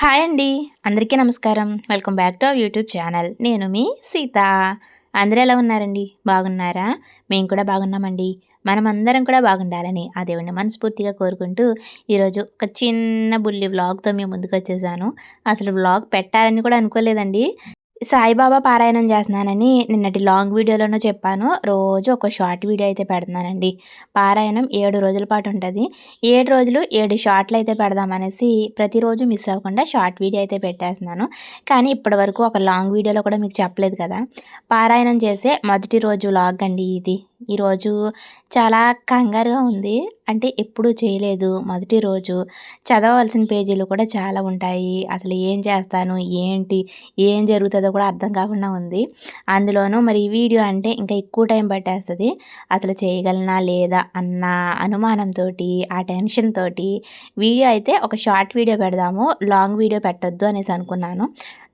Hi అండి. అందరికీ నమస్కారం. Welcome back to our YouTube channel. నేను మీ సీత. అందరూ ఎలా ఉన్నారండి? బాగున్నారా? మేము కూడా బాగున్నామండి. మనం అందరం కూడా బాగుండాలని ఆ దేవుడిని మనస్ఫూర్తిగా కోరుకుంటూ ఈరోజు ఒక చిన్న బుల్లి వ్లాగ్తో మేము ముందుకు వచ్చేసాను. అసలు వ్లాగ్ పెట్టాలని కూడా అనుకోలేదండి. సాయిబాబా పారాయణం చేస్తున్నానని నిన్నటి లాంగ్ వీడియోలోనూ చెప్పాను. రోజు ఒక షార్ట్ వీడియో అయితే పెడుతున్నానండి. పారాయణం ఏడు రోజుల పాటు ఉంటుంది. ఏడు రోజులు ఏడు షార్ట్లు అయితే పెడదామనేసి ప్రతిరోజు మిస్ అవ్వకుండా షార్ట్ వీడియో అయితే పెట్టేస్తున్నాను. కానీ ఇప్పటి వరకు ఒక లాంగ్ వీడియోలో కూడా మీకు చెప్పలేదు కదా. పారాయణం చేసే మొదటి రోజు లాగ్ అండి ఇది. ఈరోజు చాలా కంగారుగా ఉంది. అంటే ఎప్పుడూ చేయలేదు. మొదటి రోజు చదవవలసిన పేజీలు కూడా చాలా ఉంటాయి. అసలు ఏం చేస్తాను? ఏంటి? ఏం జరుగుతుందో కూడా అర్థం కాకుండా ఉంది. అందులోనూ మరి వీడియో అంటే ఇంకా ఎక్కువ టైం పట్టేస్తుంది. అసలు చేయగలనా లేదా అన్న అనుమానంతో ఆ టెన్షన్ తోటి వీడియో అయితే ఒక షార్ట్ వీడియో పెడదాము. లాంగ్ వీడియో పెట్టొద్దు అనేసి అనుకున్నాను.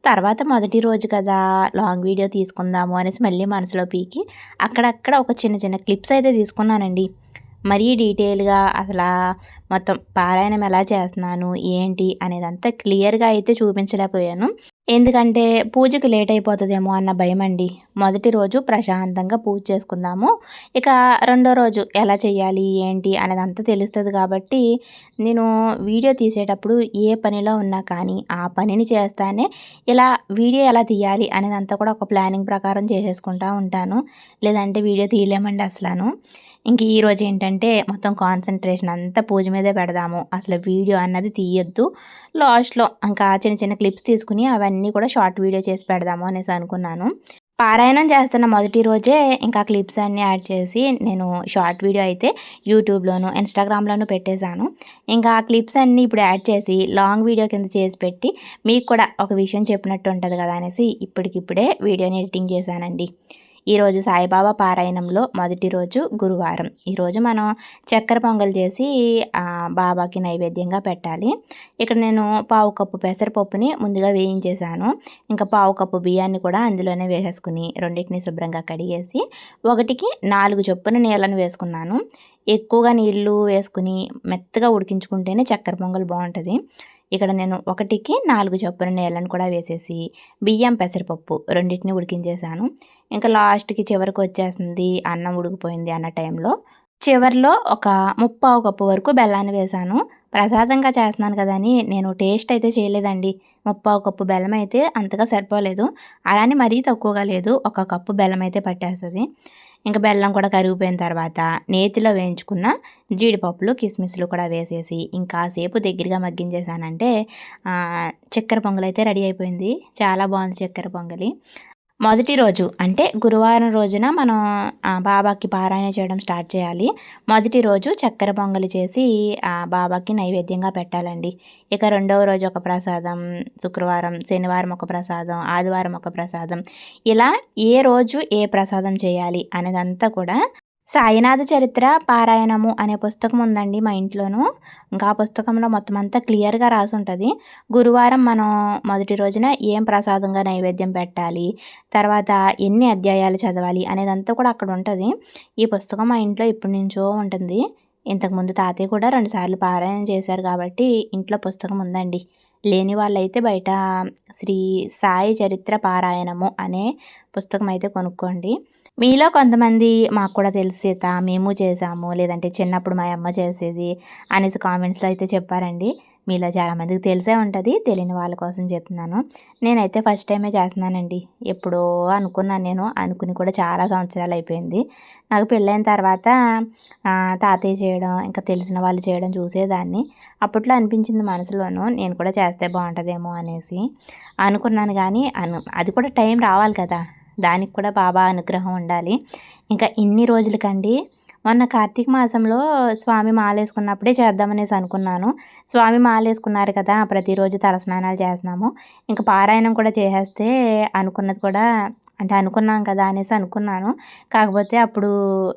తర్వాత మొదటి రోజు కదా లాంగ్ వీడియో తీసుకుందాము అనేసి మళ్ళీ మనసులో పీకి. అక్కడక్కడ ఒక చిన్న చిన్న క్లిప్స్ అయితే తీసుకున్నానండి. మరీ డీటెయిల్గా అసలు మొత్తం పారాయణం ఎలా చేస్తున్నాను ఏంటి అనేదంతా క్లియర్గా అయితే చూపించలేకపోయాను. ఎందుకంటే పూజకి లేట్ అయిపోతుందేమో అన్న భయం అండి మొదటి రోజు ప్రశాంతంగా పూజ చేసుకుందాము. ఇక రెండో రోజు ఎలా చేయాలి ఏంటి అనేది అంతా తెలుస్తుంది కాబట్టి నేను వీడియో తీసేటప్పుడు ఏ పనిలో ఉన్నా కానీ ఆ పనిని చేస్తానే ఇలా వీడియో ఎలా తీయాలి అనేదంతా కూడా ఒక ప్లానింగ్ ప్రకారం చేసేసుకుంటూ ఉంటాను. లేదంటే వీడియో తీయలేమండి అసలు ఇంక ఈరోజు ఏంటంటే మొత్తం కాన్సన్ట్రేషన్ అంతా పూజ మీద పెడదాము. అసలు వీడియో అన్నది తీయొద్దు. లాస్ట్లో ఇంకా చిన్న చిన్న క్లిప్స్ తీసుకుని అవన్నీ కూడా షార్ట్ వీడియో చేసి పెడదాము అనేసి అనుకున్నాను. పారాయణం చేస్తున్న మొదటి రోజే ఇంకా క్లిప్స్ అన్నీ యాడ్ చేసి నేను షార్ట్ వీడియో అయితే యూట్యూబ్లోను ఇన్స్టాగ్రామ్లోనూ పెట్టేశాను. ఇంకా ఆ క్లిప్స్ అన్నీ ఇప్పుడు యాడ్ చేసి లాంగ్ వీడియో కింద చేసి పెట్టి మీకు కూడా ఒక విషయం చెప్పినట్టు ఉంటుంది కదా అనేసి ఇప్పటికిప్పుడే వీడియోని ఎడిటింగ్ చేశానండి. ఈరోజు సాయిబాబా పారాయణంలో మొదటి రోజు గురువారం. ఈరోజు మనం చక్కెర పొంగల్ చేసి బాబాకి నైవేద్యంగా పెట్టాలి. ఇక్కడ నేను పావు కప్పు పెసరపప్పుని ముందుగా వేయించేసాను ఇంకా పావు కప్పు బియ్యాన్ని కూడా అందులోనే వేసేసుకుని రెండింటిని శుభ్రంగా కడిగేసి ఒకటికి నాలుగు చొప్పున నీళ్ళను వేసుకున్నాను. ఎక్కువగా నీళ్ళు వేసుకుని మెత్తగా ఉడికించుకుంటేనే చక్కెర పొంగల్ బాగుంటుంది. ఇక్కడ నేను ఒకటికి నాలుగు చొప్పున నీళ్ళను కూడా వేసేసి బియ్యం పెసరపప్పు రెండింటిని ఉడికించేసాను. ఇంకా లాస్ట్కి చివరికి వచ్చేసింది అన్నం ఉడికిపోయింది అన్న టైంలో చివరిలో ఒక ముప్పావు కప్పు వరకు బెల్లాన్ని వేశాను ప్రసాదంగా చేస్తున్నాను కదా అని నేను టేస్ట్ అయితే చేయలేదండి. ముప్పావు కప్పు బెల్లం అయితే అంతగా సరిపోలేదు. అలానే మరీ తక్కువగా లేదు. ఒక కప్పు బెల్లం అయితే పట్టేస్తుంది. ఇంకా బెల్లం కూడా కరిగిపోయిన తర్వాత నేతిలో వేయించుకున్న జీడిపప్పులు కిస్మిస్లు కూడా వేసేసి ఇంకా సేపు దగ్గరగా మగ్గించేసానంటే చక్కెర పొంగల్ అయితే రెడీ అయిపోయింది. చాలా బాగుంది చక్కెర పొంగలి. మొదటి రోజు అంటే గురువారం రోజున మనం బాబాకి పారాయణ చేయడం స్టార్ట్ చేయాలి. మొదటి రోజు చక్కెర పొంగలి చేసి బాబాకి నైవేద్యంగా పెట్టాలండి. ఇక రెండవ రోజు ఒక ప్రసాదం శుక్రవారం శనివారం ఒక ప్రసాదం ఆదివారం ఒక ప్రసాదం. ఇలా ఏ రోజు ఏ ప్రసాదం చేయాలి అనేదంతా కూడా సాయినాథ చరిత్ర పారాయణము అనే పుస్తకం ఉందండి మా ఇంట్లోనూ. ఇంకా ఆ పుస్తకంలో మొత్తం అంతా క్లియర్గా రాసి ఉంటుంది గురువారం మనం మొదటి రోజున ఏం ప్రసాదంగా నైవేద్యం పెట్టాలి తర్వాత ఎన్ని అధ్యాయాలు చదవాలి అనేదంతా కూడా అక్కడ ఉంటుంది. ఈ పుస్తకం మా ఇంట్లో ఇప్పటి నుంచో ఉంటుంది. ఇంతకుముందు తాతయ్య కూడా రెండుసార్లు పారాయణం చేశారు కాబట్టి ఇంట్లో పుస్తకం ఉందండి. లేని వాళ్ళైతే బయట శ్రీ సాయి చరిత్ర పారాయణము అనే పుస్తకం అయితే కొనుక్కోండి. మీలో కొంతమంది మాకు కూడా తెలుసు సీత మేము చేసాము లేదంటే చిన్నప్పుడు మా అమ్మ చేసేది అనేసి కామెంట్స్లో అయితే చెప్పారండి. మీలో చాలామందికి తెలిసే ఉంటుంది తెలియని వాళ్ళ కోసం చెప్తున్నాను. నేనైతే ఫస్ట్ టైమే చేస్తున్నానండి. ఎప్పుడో అనుకున్నాను నేను అనుకుని కూడా చాలా సంవత్సరాలు అయిపోయింది. నాకు పెళ్ళైన తర్వాత తాతయ్య చేయడం ఇంకా తెలిసిన వాళ్ళు చేయడం చూసేదాన్ని. అప్పట్లో అనిపించింది మనసులోనూ నేను కూడా చేస్తే బాగుంటుందేమో అనేసి అనుకున్నాను కానీ అను అది కూడా టైం రావాలి కదా. దానికి కూడా బాబా అనుగ్రహం ఉండాలి. ఇంకా ఇన్ని రోజులకండి. మొన్న కార్తీక మాసంలో స్వామి మాలేసుకున్నప్పుడే చేద్దామనేసి అనుకున్నాను. స్వామి మాలేసుకున్నారు కదా ప్రతిరోజు తలస్నానాలు చేస్తున్నాము. ఇంకా పారాయణం కూడా చేసేస్తే అనుకున్నది కూడా అంటే అనుకున్నాం కదా అనేసి అనుకున్నాను. కాకపోతే అప్పుడు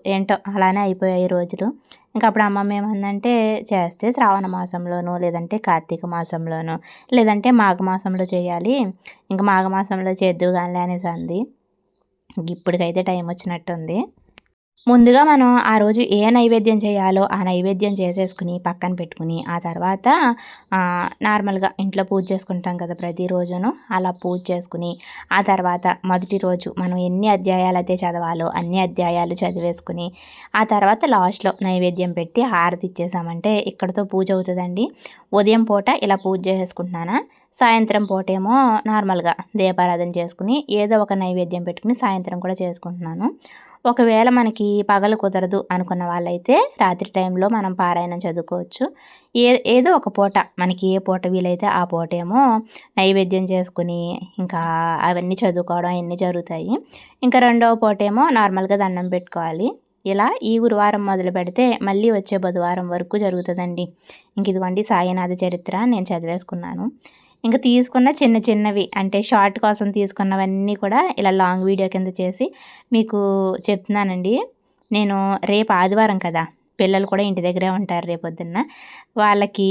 ఏంటో అలానే అయిపోయాయి రోజులు. ఇంకా అప్పుడు అమ్మమ్మ ఏమందంటే చేస్తే శ్రావణ మాసంలోనూ లేదంటే కార్తీక మాసంలోనూ లేదంటే మాఘ మాసంలో చేయాలి. ఇంకా మాఘ మాసంలో చేద్దు కానీ అనేసి అంది. ఇప్పటికైతే టైం వచ్చినట్టుంది ముందుగా మనం ఆ రోజు ఏ నైవేద్యం చేయాలో ఆ నైవేద్యం చేసేసుకుని పక్కన పెట్టుకుని ఆ తర్వాత నార్మల్గా ఇంట్లో పూజ చేసుకుంటాం కదా ప్రతిరోజును అలా పూజ చేసుకుని ఆ తర్వాత మొదటి రోజు మనం ఎన్ని అధ్యాయాలు అయితే చదవాలో అన్ని అధ్యాయాలు చదివేసుకుని ఆ తర్వాత లాస్ట్లో నైవేద్యం పెట్టి హారతి ఇచ్చేసామంటే ఇక్కడతో పూజ అవుతుందండి. ఉదయం పూట ఇలా పూజ చేసుకుంటున్నానా సాయంత్రం పూటేమో నార్మల్గా దీపారాధన చేసుకుని ఏదో ఒక నైవేద్యం పెట్టుకుని సాయంత్రం కూడా చేసుకుంటున్నాను. ఒకవేళ మనకి పగలు కుదరదు అనుకున్న వాళ్ళైతే రాత్రి టైంలో మనం పారాయణం చదువుకోవచ్చు. ఏ ఏదో ఒక పూట మనకి ఏ పూట వీలైతే ఆ పూట ఏమో నైవేద్యం చేసుకుని ఇంకా అవన్నీ చదువుకోవడం అవన్నీ జరుగుతాయి. ఇంకా రెండవ పూట ఏమో నార్మల్గా దండం పెట్టుకోవాలి. ఇలా ఈ గురువారం మొదలు పెడితే మళ్ళీ వచ్చే బుధవారం వరకు జరుగుతుందండి. ఇంక ఇదిగోండి సాయినాథ చరిత్ర నేను చదివేసుకున్నాను. ఇంకా తీసుకున్న చిన్న చిన్నవి అంటే షార్ట్ కోసం తీసుకున్నవన్నీ కూడా ఇలా లాంగ్ వీడియో కింద చేసి మీకు చెప్తున్నానండి. నేను రేపు ఆదివారం కదా పిల్లలు కూడా ఇంటి దగ్గరే ఉంటారు రేపొద్దున్న. వాళ్ళకి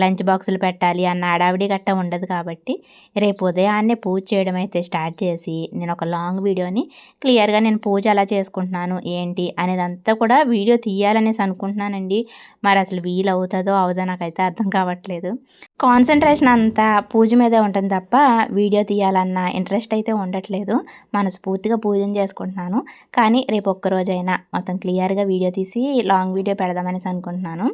లంచ్ బాక్సులు పెట్టాలి అన్న అడావిడి గట్ట ఉండదు కాబట్టి రేపు ఉదయాన్నే పూజ చేయడం అయితే స్టార్ట్ చేసి నేను ఒక లాంగ్ వీడియోని క్లియర్గా నేను పూజ అలా చేసుకుంటున్నాను ఏంటి అనేదంతా కూడా వీడియో తీయాలనేసి అనుకుంటున్నానండి. మరి అసలు వీలు అవుతుందో అవుదో నాకైతే అర్థం కావట్లేదు. కాన్సన్ట్రేషన్ అంతా పూజ మీదే ఉంటుంది తప్ప వీడియో తీయాలన్న ఇంట్రెస్ట్ అయితే ఉండట్లేదు. మనస్ఫూర్తిగా పూజ చేసుకుంటున్నాను. కానీ రేపు ఒక్కరోజైనా మొత్తం క్లియర్గా వీడియో తీసి లాంగ్ వీడియో వీడియో పెడదామనేసి అనుకుంటున్నాను.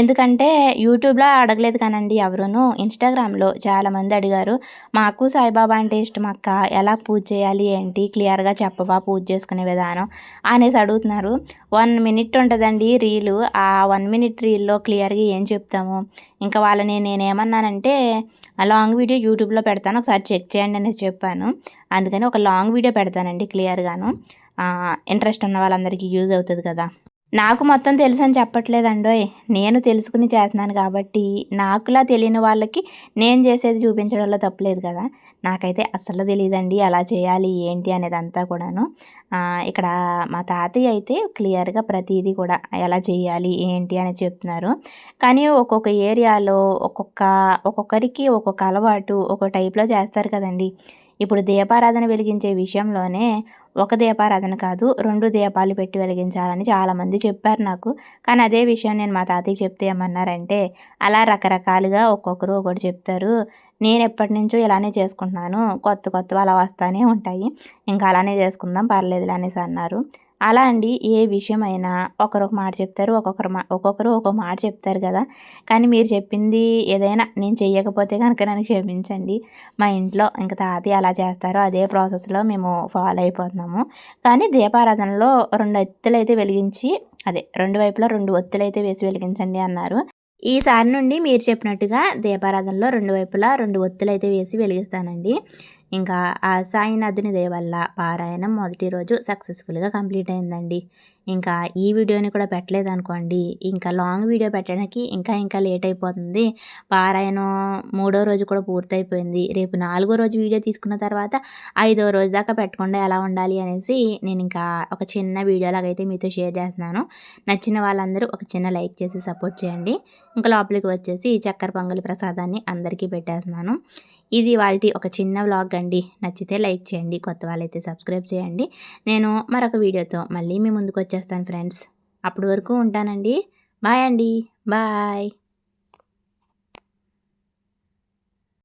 ఎందుకంటే యూట్యూబ్లో అడగలేదు కానండి ఎవరును. ఇన్స్టాగ్రామ్లో చాలామంది అడిగారు మాకు సాయిబాబా అంటే ఇష్టం అక్క ఎలా పూజ చేయాలి ఏంటి? క్లియర్గా చెప్పవా పూజ చేసుకునే విధానం? అనేసి అడుగుతున్నారు. వన్ మినిట్ ఉంటుందండి రీలు. ఆ వన్ మినిట్ రీల్లో క్లియర్గా ఏం చెప్తాము? ఇంకా వాళ్ళని నేనేమన్నానంటే లాంగ్ వీడియో యూట్యూబ్లో పెడతాను ఒకసారి చెక్ చేయండి అనేసి చెప్పాను. అందుకని ఒక లాంగ్ వీడియో పెడతానండి క్లియర్గాను. ఇంట్రెస్ట్ ఉన్న వాళ్ళందరికీ యూజ్ అవుతుంది కదా. నాకు మొత్తం తెలుసు అని చెప్పట్లేదండోయ్. నేను తెలుసుకుని చేస్తున్నాను కాబట్టి నాకులా తెలియని వాళ్ళకి నేను చేసేది చూపించడంలో తప్పలేదు కదా. నాకైతే అస్సలు తెలియదండి అలా చేయాలి ఏంటి అనేది అంతా కూడాను ఇక్కడ మా తాతయ్య అయితే క్లియర్గా ప్రతిదీ కూడా ఎలా చేయాలి ఏంటి అని చెప్తున్నారు. కానీ ఒక్కొక్క ఏరియాలో ఒక్కొక్క ఒక్కొక్కరికి ఒక్కొక్క అలవాటు ఒక్కొక్క టైప్లో చేస్తారు కదండి. ఇప్పుడు దీపారాధన వెలిగించే విషయంలోనే ఒక దీపారాధన కాదు రెండు దీపాలు పెట్టి వెలిగించాలని చాలామంది చెప్పారు నాకు. కానీ అదే విషయం నేను మా తాతయ్య చెప్తే ఏమన్నారంటే అలా రకరకాలుగా ఒక్కొక్కరు ఒకటి చెప్తారు. నేను ఎప్పటి నుంచో ఇలానే చేసుకుంటున్నాను కొత్త కొత్తవి అలా వస్తూనే ఉంటాయి. ఇంకా అలానే చేసుకుందాం పర్లేదు అనేసి అన్నారు. అలా అండి ఏ విషయమైనా ఒకరు ఒక మాట చెప్తారు ఒక్కొక్కరు మా ఒక్కొక్కరు ఒక్కొక్క మాట చెప్తారు కదా. కానీ మీరు చెప్పింది ఏదైనా నేను చెయ్యకపోతే కనుక నన్ను క్షమించండి. మా ఇంట్లో ఇంకా తాతయ్య అలా చేస్తారో అదే ప్రాసెస్లో మేము ఫాలో అయిపోతున్నాము. కానీ దీపారాధనలో రెండు ఎత్తులు అయితే వెలిగించి అదే రెండు వైపులా రెండు ఒత్తులు అయితే వేసి వెలిగించండి అన్నారు. ఈసారి నుండి మీరు చెప్పినట్టుగా దీపారాధనలో రెండు వైపులా రెండు ఒత్తులు అయితే వేసి వెలిగిస్తానండి. ఇంకా ఆ సాయినాథుని దేవల్ల పారాయణం మొదటి రోజు సక్సెస్ఫుల్గా కంప్లీట్ అయిందండి. ఇంకా ఈ వీడియోని కూడా పెట్టలేదు అనుకోండి ఇంకా లాంగ్ వీడియో పెట్టడానికి ఇంకా ఇంకా లేట్ అయిపోతుంది. పారాయణం మూడో రోజు కూడా పూర్తయిపోయింది. రేపు నాలుగో రోజు వీడియో తీసుకున్న తర్వాత ఐదో రోజు దాకా పెట్టకుండా ఎలా ఉండాలి అనేసి నేను ఇంకా ఒక చిన్న వీడియో లాగైతే మీతో షేర్ చేస్తున్నాను. నచ్చిన వాళ్ళందరూ ఒక చిన్న లైక్ చేసి సపోర్ట్ చేయండి. ఇంకా లోపలికి వచ్చేసి చక్కెర పొంగలి ప్రసాదాన్ని అందరికీ పెట్టేస్తున్నాను. ఇది వాళ్ళకి ఒక చిన్న వ్లాగ్ అండి. నచ్చితే లైక్ చేయండి కొత్త వాళ్ళైతే సబ్స్క్రైబ్ చేయండి. నేను మరొక వీడియోతో మళ్ళీ మీ ముందుకు వచ్చేస్తాను ఫ్రెండ్స్ అప్పటి వరకు ఉంటానండి. బాయ్ అండి. బాయ్